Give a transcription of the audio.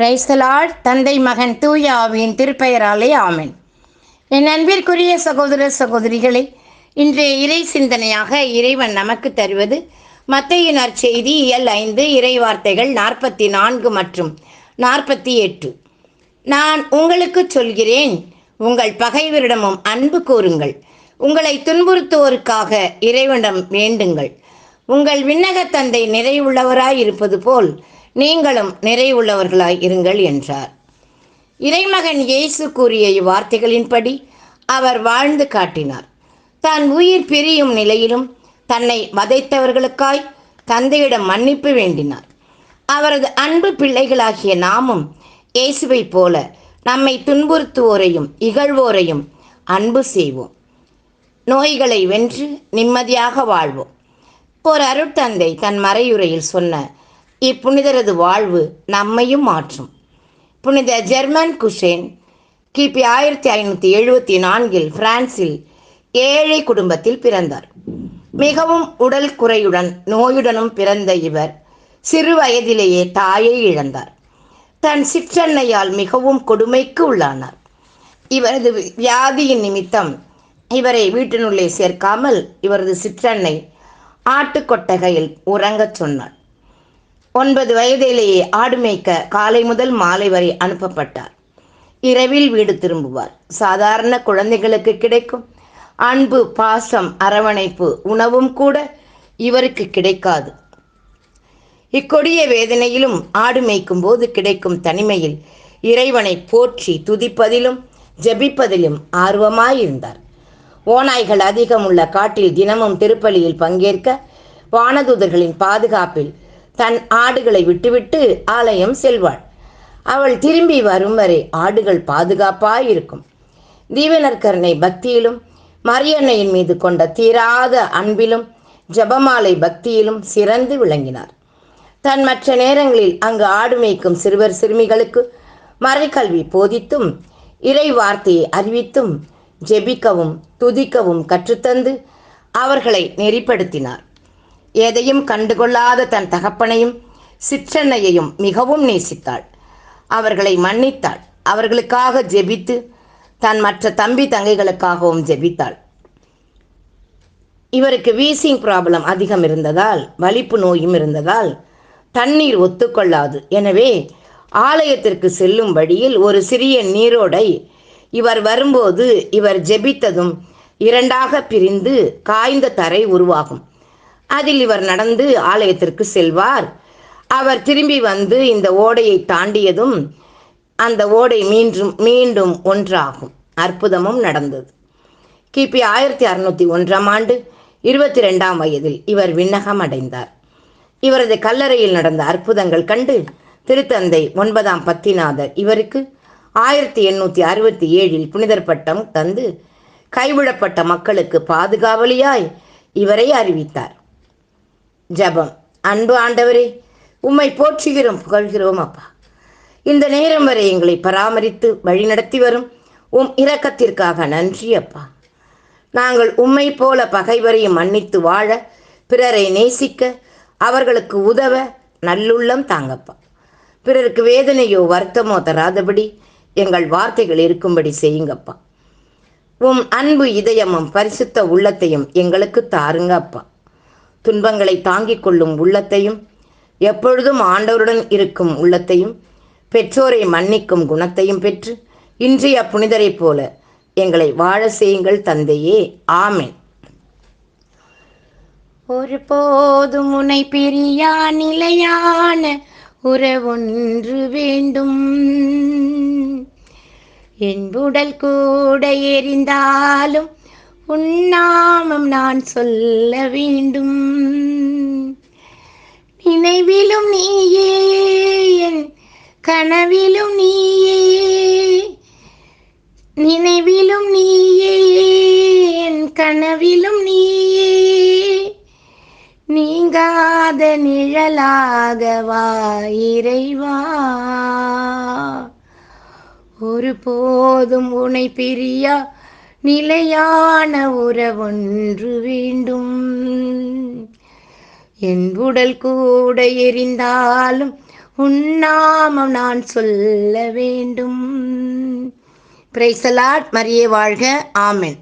பிரைஸ்தலால் தந்தை மகன் தூயாவின் திருப்பெயராலே ஆமேன். என் அன்பிற்குரிய சகோதர சகோதரிகளை இன்றைய இறை சிந்தனையாக இறைவன் நமக்கு தருவது மத்தைய செய்தி இயல் ஐந்து இறை வார்த்தைகள் நாற்பத்தி நான்கு மற்றும் நாற்பத்தி எட்டு. நான் உங்களுக்கு சொல்கிறேன் உங்கள் பகைவரிடமும் அன்பு கூறுங்கள். உங்களை துன்புறுத்துவோருக்காக இறைவனிடம் வேண்டுங்கள். உங்கள் விண்ணக தந்தை நிறைவுள்ளவராய் இருப்பது போல் நீங்களும் நிறைவுள்ளவர்களாய் இருங்கள் என்றார். இறைமகன் இயேசு கூறிய இவ்வார்த்தைகளின்படி அவர் வாழ்ந்து காட்டினார். தான் உயிர் பிரியும் நிலையிலும் தன்னை வதைத்தவர்களுக்காய் தந்தையிடம் மன்னிப்பு வேண்டினார். அவரது அன்பு பிள்ளைகளாகிய நாமும் இயேசுவைப் போல நம்மை துன்புறுத்துவோரையும் இகழ்வோரையும் அன்பு செய்வோம். நோய்களை வென்று நிம்மதியாக வாழ்வோம். ஒரு அருட்தந்தை தன் மறையுரையில் சொன்ன இப்புனிதரது வாழ்வு நம்மையும் மாற்றும். புனித ஜெர்மன் குஷேன் கிபி ஆயிரத்தி ஐநூற்றி எழுபத்தி நான்கில் பிரான்சில் ஏழை குடும்பத்தில் பிறந்தார். மிகவும் உடல் குறையுடன் நோயுடனும் பிறந்த இவர் சிறு வயதிலேயே தாயை இழந்தார். தன் சிற்றன்னையால் மிகவும் கொடுமைக்கு உள்ளானார். இவரது வியாதியின் நிமித்தம் இவரை வீட்டினுள்ளே சேர்க்காமல் இவரது சிற்றன்னை ஆட்டுக்கொட்டகையில் உறங்கச் சொன்னார். ஒன்பது வயதிலேயே ஆடு மேய்க்க காலை முதல் மாலை வரை அனுப்பப்பட்டார். இரவில் வீடு திரும்புவார். சாதாரண குழந்தைகளுக்கு கிடைக்கும். அன்பு பாசம் அரவணைப்பு உணவும் கூட இவருக்கு கிடைக்காது. இக்கொடிய வேதனையிலும் ஆடு மேய்க்கும் போது கிடைக்கும் தனிமையில் இறைவனை போற்றி துதிப்பதிலும் ஜெபிப்பதிலும் ஆர்வமாயிருந்தார். ஓநாய்கள் அதிகம் உள்ள காட்டில் தினமும் திருப்பலியில் பங்கேற்க வானதூதர்களின் பாதுகாப்பில் தன் ஆடுகளை விட்டுவிட்டு ஆலயம் செல்வாள். அவள் திரும்பி வரும் வரை ஆடுகள் பாதுகாப்பாயிருக்கும். தீவனர்கரனை பக்தியிலும் மரியன்னையின் மீது கொண்ட தீராத அன்பிலும் ஜபமாலை பக்தியிலும் சிறந்து விளங்கினார். தன் மற்ற நேரங்களில் அங்கு ஆடு மேய்க்கும் சிறுவர் சிறுமிகளுக்கு மறைக்கல்வி போதித்தும் இறை வார்த்தையை அறிவித்தும் ஜெபிக்கவும் துதிக்கவும் கற்றுத்தந்து அவர்களை நெறிப்படுத்தினார். எதையும் கண்டுகொள்ளாத தன் தகப்பனையும் சிற்றன்னையையும் மிகவும் நேசித்தாள். அவர்களை மன்னித்தாள். அவர்களுக்காக ஜெபித்து தன் மற்ற தம்பி தங்கைகளுக்காகவும் ஜெபித்தாள். இவருக்கு வீசிங் ப்ராப்ளம் அதிகம் இருந்ததால் வலிப்பு நோயும் இருந்ததால் தண்ணீர் ஒத்துக்கொள்ளாது. எனவே ஆலயத்திற்கு செல்லும் வழியில் ஒரு சிறிய நீரோடை இவர் வரும்போது இவர் ஜெபித்ததும் இரண்டாக பிரிந்து காய்ந்த தரை உருவாகும். அதில் இவர் நடந்து ஆலயத்திற்கு செல்வார். அவர் திரும்பி வந்து இந்த ஓடையை தாண்டியதும் அந்த ஓடை மீண்டும் மீண்டும் ஒன்றாகும். அற்புதமும் நடந்தது. கிபி ஆயிரத்தி அறுநூத்தி ஒன்றாம் ஆண்டு இருபத்தி ரெண்டாம் வயதில் இவர் விண்ணகம் அடைந்தார். இவரது கல்லறையில் நடந்த அற்புதங்கள் கண்டு திருத்தந்தை ஒன்பதாம் பத்திநாதர் இவருக்கு ஆயிரத்தி எண்ணூற்றி அறுபத்தி ஏழில் புனிதர் பட்டம் தந்து கைவிடப்பட்ட மக்களுக்கு பாதுகாவலியாய் இவரை அறிவித்தார். ஜபம். அன்பு ஆண்டவரே உம்மை போற்றுகிறோம் புகழ்கிறோம் அப்பா. இந்த நேரம் வரை எங்களை பராமரித்து வழிநடத்தி வரும் உம் இரக்கத்திற்காக நன்றி அப்பா. நாங்கள் உம்மை போல பகைவரையும் மன்னித்து வாழ பிறரை நேசிக்க அவர்களுக்கு உதவ நல்லுள்ளம் தாங்கப்பா. பிறருக்கு வேதனையோ வருத்தமோ தராதபடி எங்கள் வார்த்தைகள் இருக்கும்படி செய்யுங்கப்பா. உம் அன்பு இதயமும் பரிசுத்த உள்ளத்தையும் எங்களுக்கு தாருங்க அப்பா துன்பங்களை தாங்கிக் கொள்ளும் உள்ளத்தையும் எப்பொழுதும் ஆண்டவருடன் இருக்கும் உள்ளத்தையும் பெற்றோரை மன்னிக்கும் குணத்தையும் பெற்று இன்றைய புனிதரைப் போல எங்களை வாழ செய்யுங்கள் தந்தையே. ஆமேன். ஒரு போதும் உனை பிரியா நிலையான உறவொன்று வேண்டும். என் உடல் கூட எரிந்தாலும் உன்னாமம் நான் சொல்ல வேண்டும். நினைவிலும் நீயே என் கனவிலும் நீயே நினைவிலும் நீயே என் கனவிலும் நீயே. நீங்காத நிழலாக இறைவா. ஒரு போதும் உனை பிரியா நிலையான உறவொன்று வேண்டும். என் உடல் கூட எரிந்தாலும் உன்னாமம் நான் சொல்ல வேண்டும். பிரைசலாட் மரியே வாழ்க. ஆமென்